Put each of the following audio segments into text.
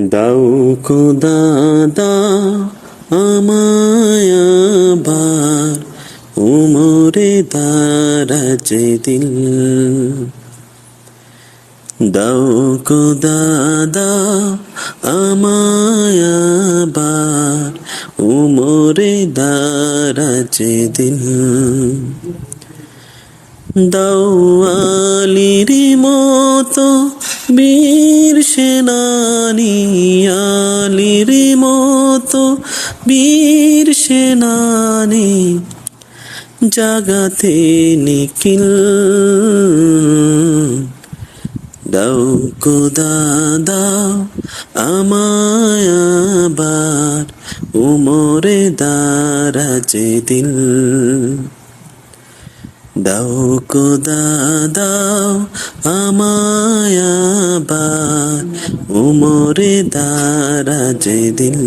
দাও খুদা, দাও আমায় আবার, উমরে দারাজ দিল। দাও খুদা, দাও আমায় আবার, উমরে দারাজ দিল। দাওয়ালির বীর সেনানি জাগাতে নিখিল। দাও কোদা দাও আমায় আবার উমরে দারাজে দিল দাও কোদা দাও আবার উমরে দারাজে দিল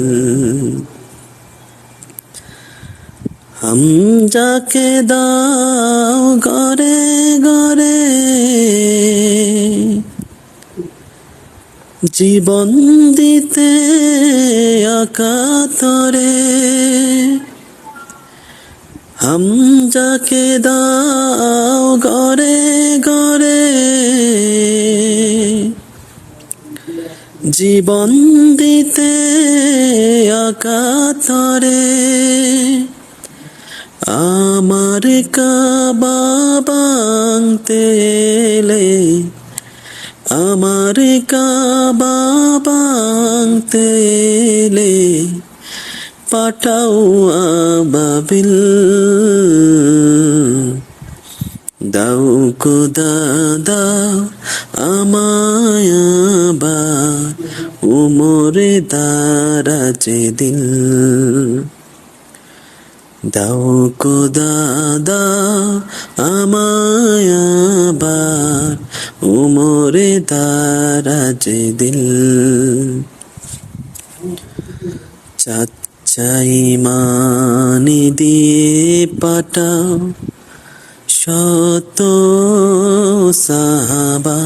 হাম যাকে দাও গরে গরে জীবন দিতে আকাতরে হাম যাকে দাও গরে গরে জীবন দিতে আকাতরে আমার কাবা বাংতে এলে, আমার কাবা বাংতে এলে, পাঠাও আবাবিল দাও কোদা দাও আমায় আবার উমরে দারাজে দিল। দাও কোদা দাও আমায় আবার, উমরে দারাজে দিল। চাচাই মানি দিয়ে পাঠাও শত সাহাবা।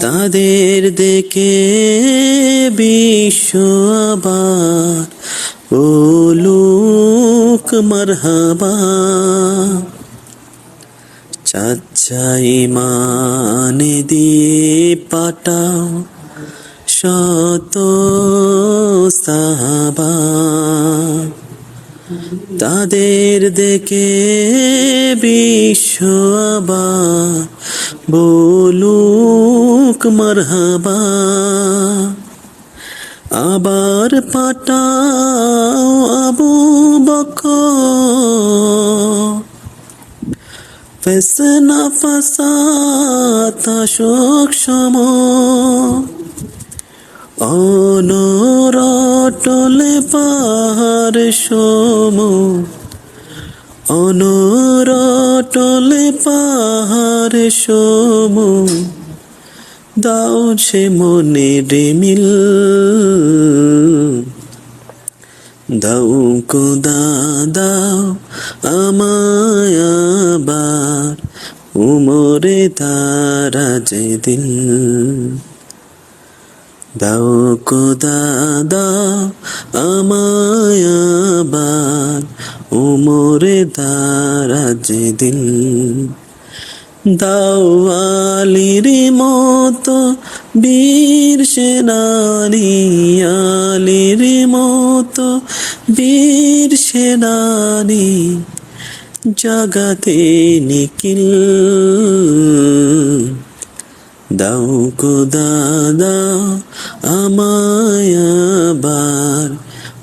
তাদের দেখে বিশ্ব আবার ও লোক মারহাবা চাচাই মানে দিয়ে পাঠাও শত সাহাবা তাদের দেখে বিশ্ব আবার বলুক মারহাবা আবার পাঠাও আবু বকর। ফেসনা ফাসাতা শোক সম। অনরটলে পাহাড় সম। অনরটলে পাহাড় সম। দাও সে মনে রেমিল দাও কোদা দাও আমায় আবার উমরে তারা যে দিল। দাও কোদা দাও আমায় আবার উমরে তারা যে দিল। দাওয়ালির মতো বীর সেনানি আলির মতো বীর সেনানি জগতে নিখিল। দাও কোদা দাও আমায় আবার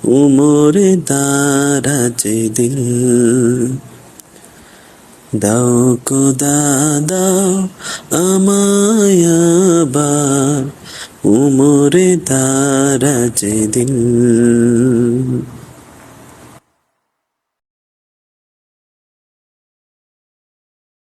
উমরে দারাজে দিল। দাও কোদা দাও আমায় আবার উমরে তারা দিল